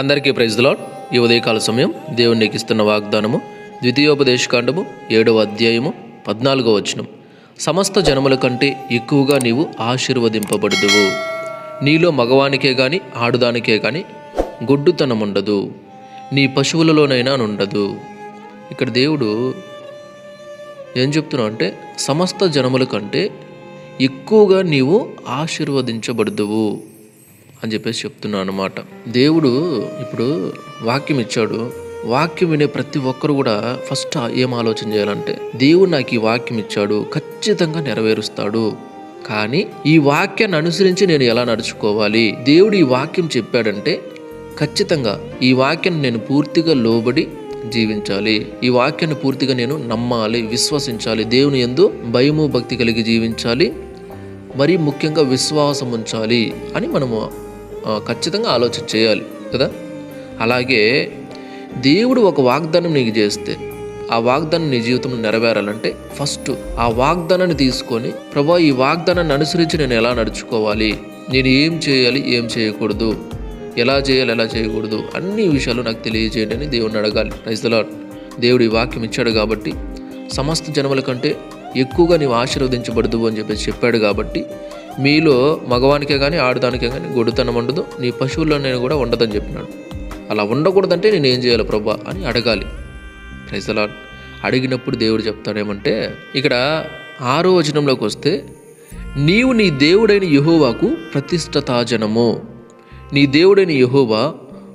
అందరికీ ప్రైజ్ ఈ ఉదయకాల సమయం దేవుని ఇస్తున్న వాగ్దానము ద్వితీయోపదేశకాండము ఏడవ అధ్యాయము పద్నాలుగో వచనం. సమస్త జనముల కంటే ఎక్కువగా నీవు ఆశీర్వదింపబడదువు. నీలో మగవానికే గాని ఆడుదానికే గాని గొడ్డుతనం ఉండదు నీ పశువులలోనైనా ఉండదు ఇక్కడ దేవుడు ఏం చెప్తున్నావు అంటే సమస్త జనముల కంటే ఎక్కువగా నీవు ఆశీర్వదించబడదువు. అని చెప్పేసి చెప్తున్నాను అనమాట దేవుడు ఇప్పుడు వాక్యం ఇచ్చాడు. వాక్యం వినే ప్రతి ఒక్కరు కూడా ఫస్ట్ ఏం ఆలోచన చేయాలంటే దేవుడు నాకు ఈ వాక్యం ఇచ్చాడు ఖచ్చితంగా నెరవేరుస్తాడు. కానీ ఈ వాక్యాన్ని అనుసరించి నేను ఎలా నడుచుకోవాలి? దేవుడు ఈ వాక్యం చెప్పాడంటే ఖచ్చితంగా ఈ వాక్యాన్ని నేను పూర్తిగా లోబడి జీవించాలి. ఈ వాక్యాన్ని పూర్తిగా నేను నమ్మాలి విశ్వసించాలి. దేవుని ఎందు భయము భక్తి కలిగి జీవించాలి. మరీ ముఖ్యంగా విశ్వాసం ఉంచాలి అని మనము ఖచ్చితంగా ఆలోచన చేయాలి కదా? అలాగే దేవుడు ఒక వాగ్దానం నీకు చేస్తే ఆ వాగ్దానం నీ జీవితంలో నెరవేరాలంటే ఫస్ట్ ఆ వాగ్దానాన్ని తీసుకొని ప్రభా ఈ వాగ్దానాన్ని అనుసరించి నేను ఎలా నడుచుకోవాలి? నేను ఏం చేయాలి? ఏం చేయకూడదు? ఎలా చేయాలి? ఎలా చేయకూడదు? అన్ని విషయాలు నాకు తెలియజేయండి అని దేవుడిని అడగాలి. రైతులా దేవుడు ఈ వాక్యం ఇచ్చాడు కాబట్టి సమస్త జనముల కంటే ఎక్కువగా నీవు ఆశీర్వదించబడదు అని చెప్పేసి చెప్పాడు కాబట్టి మీలో మగవానికే కానీ ఆడదానికే కానీ గొడుతనం ఉండదు. నీ పశువుల్లో నేను కూడా ఉండదని చెప్పినాడు. అలా ఉండకూడదంటే నేను ఏం చేయాలి ప్రభా అని అడగాలి. ప్రైజలా అడిగినప్పుడు దేవుడు చెప్తాడేమంటే ఇక్కడ ఆరో వచనంలోకి వస్తే నీవు నీ దేవుడైన యహోవాకు ప్రతిష్టతా జనము. నీ దేవుడైన యహోవా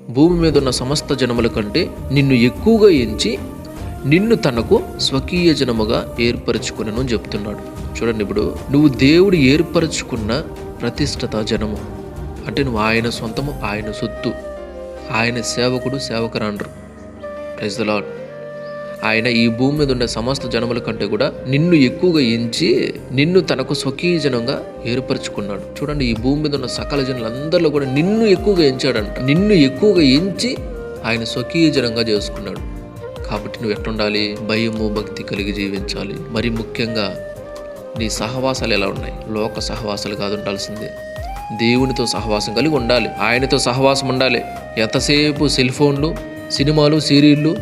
భూమి మీద ఉన్న సమస్త జనముల కంటే నిన్ను ఎక్కువగా ఎంచి నిన్ను తనకు స్వకీయ జనముగా ఏర్పరచుకునను చెప్తున్నాడు. చూడండి ఇప్పుడు నువ్వు దేవుడు ఏర్పరచుకున్న ప్రతిష్టత జనము. అంటే నువ్వు ఆయన సొంతము ఆయన సొత్తు. ఆయన సేవకుడు సేవకురాండ్రు. ప్రైజ్ ద లాడ్ ఆయన ఈ భూమి మీద ఉండే సమస్త జనముల కంటే కూడా నిన్ను ఎక్కువగా ఎంచి నిన్ను తనకు స్వకీయ జనంగా ఏర్పరచుకున్నాడు. చూడండి ఈ భూమి మీద ఉన్న సకల జనులందరిలో కూడా నిన్ను ఎక్కువగా ఎంచాడంట. నిన్ను ఎక్కువగా ఎంచి ఆయన స్వకీయ జనంగా చేసుకున్నాడు. కాబట్టి నువ్వు ఎట్లుండాలి? భయము భక్తి కలిగి జీవించాలి. మరి ముఖ్యంగా నీ సహవాసాలు ఎలా ఉన్నాయి? లోక సహవాసాలు కాదు ఉండాల్సిందే. దేవునితో సహవాసం కలిగి ఉండాలి. ఆయనతో సహవాసం ఉండాలి. ఎంతసేపు సెల్ ఫోన్లు సినిమాలు సీరియళ్ళు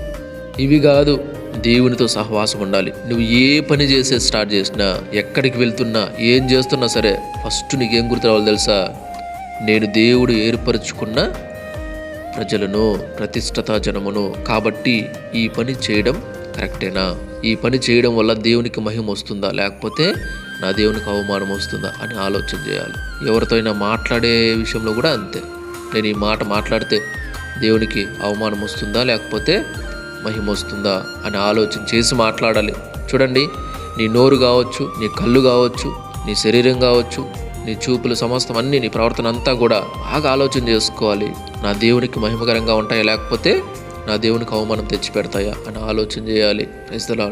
ఇవి కాదు దేవునితో సహవాసం ఉండాలి. నువ్వు ఏ పని చేసే స్టార్ట్ చేసినా ఎక్కడికి వెళ్తున్నా ఏం చేస్తున్నా సరే ఫస్ట్ నీకేం గుర్తు రావాలి తెలుసా? నేను దేవుడు ఏర్పరచుకున్న ప్రజలను ప్రతిష్టత జనమును. కాబట్టి ఈ పని చేయడం కరెక్టేనా? ఈ పని చేయడం వల్ల దేవునికి మహిమ వస్తుందా? లేకపోతే నా దేవునికి అవమానం వస్తుందా అని ఆలోచన చేయాలి. ఎవరితో అయినా మాట్లాడే విషయంలో కూడా అంతే. నేను ఈ మాట మాట్లాడితే దేవునికి అవమానం వస్తుందా? లేకపోతే మహిమ వస్తుందా? అని ఆలోచన చేసి మాట్లాడాలి. చూడండి నీ నోరు కావచ్చు నీ కళ్ళు కావచ్చు నీ శరీరం కావచ్చు నీ చూపులు సమస్తం అన్నీ నీ ప్రవర్తన అంతా కూడా బాగా ఆలోచన చేసుకోవాలి. నా దేవునికి మహిమకరంగా ఉంటాయా? లేకపోతే నా దేవునికి అవమానం తెచ్చి పెడతాయా అని ఆలోచన చేయాలి. ఇస్తలా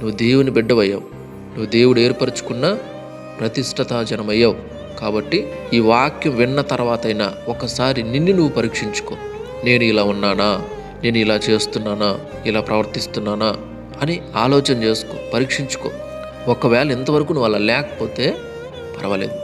నువ్వు దేవుని బిడ్డవయ్యావు. నువ్వు దేవుడు ఏర్పరచుకున్న ప్రతిష్టతాజనమయ్యావు. కాబట్టి ఈ వాక్యం విన్న తర్వాతైనా ఒకసారి నిన్ను నువ్వు పరీక్షించుకో. నేను ఇలా ఉన్నానా? నేను ఇలా చేస్తున్నానా? ఇలా ప్రవర్తిస్తున్నానా? అని ఆలోచన చేసుకో పరీక్షించుకో. ఒకవేళ ఇంతవరకు నువ్వు అలా లేకపోతే పర్వాలేదు.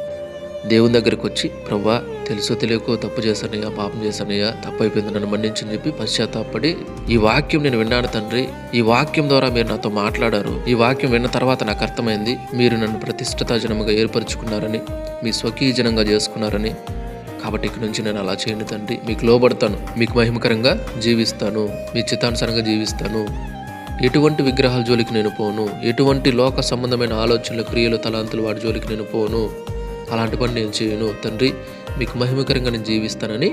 దేవుని దగ్గరికి వచ్చి ప్రభా తెలుసో తెలియకో తప్పు చేశానయ్యా పాపం చేశానయ్యా తప్పు అయిపోయింది నన్ను మన్నించని చెప్పి పశ్చాత్తాపడి ఈ వాక్యం నేను విన్నాను తండ్రి. ఈ వాక్యం ద్వారా మీరు నాతో మాట్లాడారు. ఈ వాక్యం విన్న తర్వాత నాకు అర్థమైంది మీరు నన్ను ప్రతిష్టత జనముగా ఏర్పరచుకున్నారని మీ స్వకీయ జనంగా చేసుకున్నారని. కాబట్టి ఇక్కడి నుంచి నేను అలా చేయండి తండ్రి. మీకు లోబడతాను మీకు మహిమకరంగా జీవిస్తాను మీ చిత్తానుసారంగా జీవిస్తాను. ఎటువంటి విగ్రహాల జోలికి నేను పోను ఎటువంటి లోక సంబంధమైన ఆలోచనలు క్రియలు తలాంతులు వాటి జోలికి నేను పోను. అలాంటి పని నేను చేయను. తండ్రి మీకు మహిమకరంగా నేను జీవిస్తానని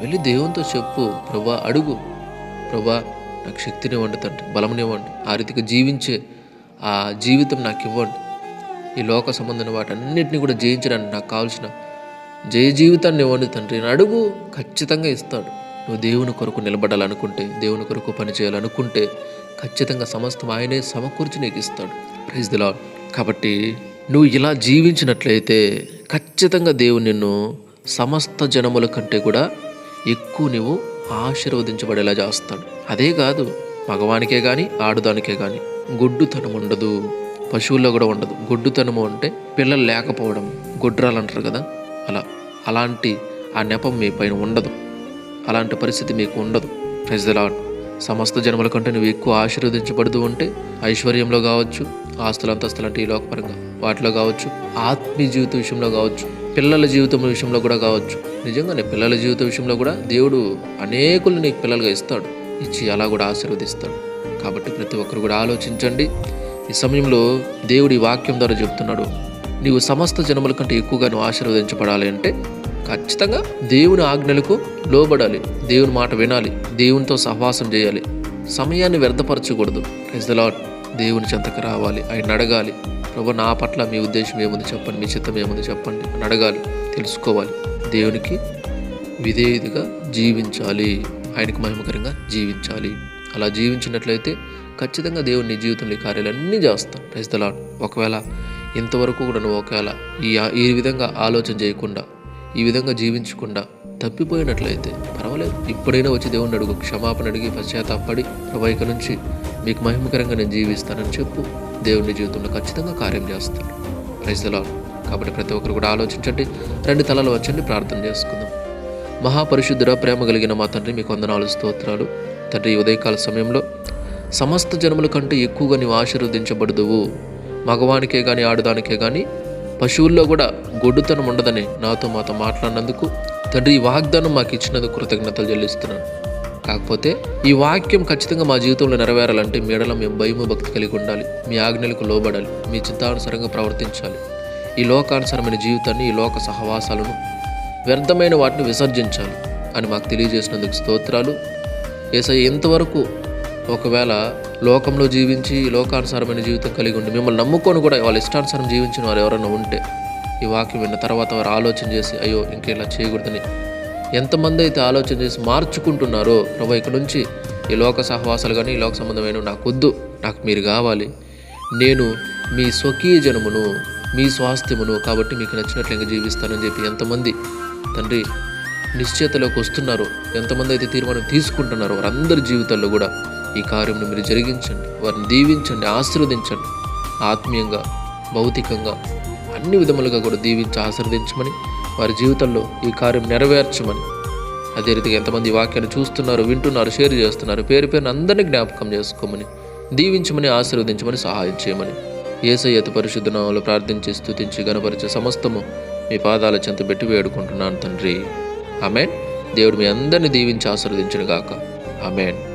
వెళ్ళి దేవునితో చెప్పు. ప్రభా అడుగు. ప్రభా నాకు శక్తినివ్వండి తండ్రి బలమునివ్వండి ఆ రీతిగా జీవించే ఆ జీవితం నాకు ఇవ్వండి. ఈ లోక సంబంధమైన వాటన్నిటిని కూడా జయించడానికి నాకు కావాల్సిన జయ జీవితాన్ని ఇవ్వండి తండ్రి. అడుగు ఖచ్చితంగా ఇస్తాడు. నువ్వు దేవుని కొరకు నిలబడాలనుకుంటే దేవుని కొరకు పనిచేయాలనుకుంటే ఖచ్చితంగా సమస్తం ఆయనే సమకూర్చి నీకు ఇస్తాడు. ప్రైజ్ దిలా కాబట్టి నువ్వు ఇలా జీవించినట్లయితే ఖచ్చితంగా దేవుడు నిన్ను సమస్త జనముల కంటే కూడా ఎక్కువ నువ్వు ఆశీర్వదించబడేలా చేస్తాడు. అదే కాదు మగవానికే కానీ ఆడదానికే కానీ గొడ్డుతనం ఉండదు పశువుల్లో కూడా ఉండదు. గొడ్డుతనము అంటే పిల్లలు లేకపోవడం గొడ్రాలు అంటారు కదా? అలా అలాంటి ఆ నెపం మీ పైన ఉండదు. అలాంటి పరిస్థితి మీకు ఉండదు. ప్రైజ్ సమస్త జన్మల కంటే నువ్వు ఎక్కువ ఆశీర్వదించబడుతూ ఉంటే ఐశ్వర్యంలో కావచ్చు ఆస్తులు అంతస్తులు అంటే ఈ లోకపరంగా వాటిలో కావచ్చు ఆత్మీయ జీవిత విషయంలో కావచ్చు పిల్లల జీవితం విషయంలో కూడా కావచ్చు. నిజంగానే పిల్లల జీవిత విషయంలో కూడా దేవుడు అనేకులు నీకు పిల్లలుగా ఇస్తాడు. ఇచ్చి అలా కూడా ఆశీర్వదిస్తాడు. కాబట్టి ప్రతి ఒక్కరు కూడా ఆలోచించండి. ఈ సమయంలో దేవుడి వాక్యం ద్వారా చెప్తున్నాడు నీవు సమస్త జనముల కంటే ఎక్కువగా నువ్వు ఆశీర్వదించబడాలి అంటే ఖచ్చితంగా దేవుని ఆజ్ఞలకు లోబడాలి. దేవుని మాట వినాలి. దేవునితో సహవాసం చేయాలి. సమయాన్ని వ్యర్థపరచకూడదు. ఇస్ ద లాట్ దేవుని చెంతకు రావాలి. ఆయన అడగాలి. ప్రభు నా పట్ల మీ ఉద్దేశం ఏముంది చెప్పండి. మీ చిత్తం ఏముంది చెప్పండి. అని అడగాలి. తెలుసుకోవాలి. దేవునికి విధేయుడిగా జీవించాలి. ఆయనకు మహిమకరంగా జీవించాలి. అలా జీవించినట్లయితే ఖచ్చితంగా దేవుని నీ జీవితంలో ఈ కార్యాలన్నీ చేస్తాం. ప్రైజ్ ఒకవేళ ఇంతవరకు కూడా నువ్వు ఒకవేళ ఈ ఈ విధంగా ఆలోచన చేయకుండా ఈ విధంగా జీవించకుండా తప్పిపోయినట్లయితే పర్వాలేదు. ఇప్పుడైనా వచ్చి దేవుణ్ణి అడుగు. క్షమాపణ అడిగి పశ్చాత్తాపడి ప్రభా ఇక నుంచి మీకు మహిమకరంగా నేను జీవిస్తానని చెప్పు. దేవుని జీవితంలో ఖచ్చితంగా కార్యం చేస్తాడు ప్రజలో కాబట్టి ప్రతి ఒక్కరు కూడా ఆలోచించండి. రెండు తలలు వచ్చండి ప్రార్థన చేసుకుందాం. మహాపరిశుద్ధుడ ప్రేమ కలిగిన మా తండ్రి మీకు వందనాలు స్తోత్రాలు. తండ్రి ఉదయకాల సమయంలో సమస్త జన్మల కంటే ఎక్కువగా నీవు ఆశీర్వదించబడదువు. మగవానికే కానీ ఆడదానికే కానీ పశువుల్లో కూడా గొడ్డుతనం ఉండదని నాతో మాతో మాట్లాడినందుకు తండ్రి ఈ వాగ్దానం మాకు ఇచ్చినందుకు కృతజ్ఞతలు చెల్లిస్తున్నాను. కాకపోతే ఈ వాక్యం ఖచ్చితంగా మా జీవితంలో నెరవేరాలంటే మీడలో మేము భయము భక్తి కలిగి ఉండాలి. మీ ఆజ్ఞలకు లోబడాలి. మీ చిత్తానుసారంగా ప్రవర్తించాలి. ఈ లోకానుసరమైన జీవితాన్ని ఈ లోక సహవాసాలను వ్యర్థమైన వాటిని విసర్జించాలి అని మాకు తెలియజేసినందుకు స్తోత్రాలు. ఏసై ఎంతవరకు ఒకవేళ లోకంలో జీవించి లోకానుసారమైన జీవితం కలిగి ఉండి మిమ్మల్ని నమ్ముకొని కూడా వాళ్ళ ఇష్టానుసారం జీవించిన వారు ఎవరైనా ఉంటే ఈ వాక్యం విన్న తర్వాత వారు ఆలోచన చేసి అయ్యో ఇంకేలా చేయకూడదని ఎంతమంది అయితే ఆలోచన చేసి మార్చుకుంటున్నారో ప్రభు ఇక్కడ నుంచి ఈ లోక సహవాసాలు కానీ ఈ లోక సంబంధమైన నాకు వద్దు నాకు మీరు కావాలి. నేను మీ స్వకీయ జనమును మీ స్వాస్థ్యమును కాబట్టి మీకు నచ్చినట్లుగా జీవిస్తానని చెప్పి ఎంతమంది తండ్రి నిశ్చయతలోకి వస్తున్నారు. ఎంతమంది అయితే తీర్మానం తీసుకుంటున్నారో వారందరి జీవితాల్లో కూడా ఈ కార్యంను మీరు జరిగించండి. వారిని దీవించండి ఆశీర్వదించండి. ఆత్మీయంగా భౌతికంగా అన్ని విధములుగా కూడా దీవించి ఆశీర్వదించమని వారి జీవితంలో ఈ కార్యం నెరవేర్చమని. అదే రీతిగా ఎంతమంది వాక్యాన్ని చూస్తున్నారు వింటున్నారు షేర్ చేస్తున్నారు పేరు పేరున అందరినీ జ్ఞాపకం చేసుకోమని దీవించమని ఆశీర్వదించమని సహాయం చేయమని. ఏసయ్యత పరిశుద్ధ ప్రార్థించి స్థుతించి గణపరిచే సమస్తము మీ పాదాల చెంత పెట్టి వేడుకుంటున్నాను తండ్రి. ఆమెన్. దేవుడు మీ అందరిని దీవించి ఆశీర్వదించిన గాక ఆమెన్.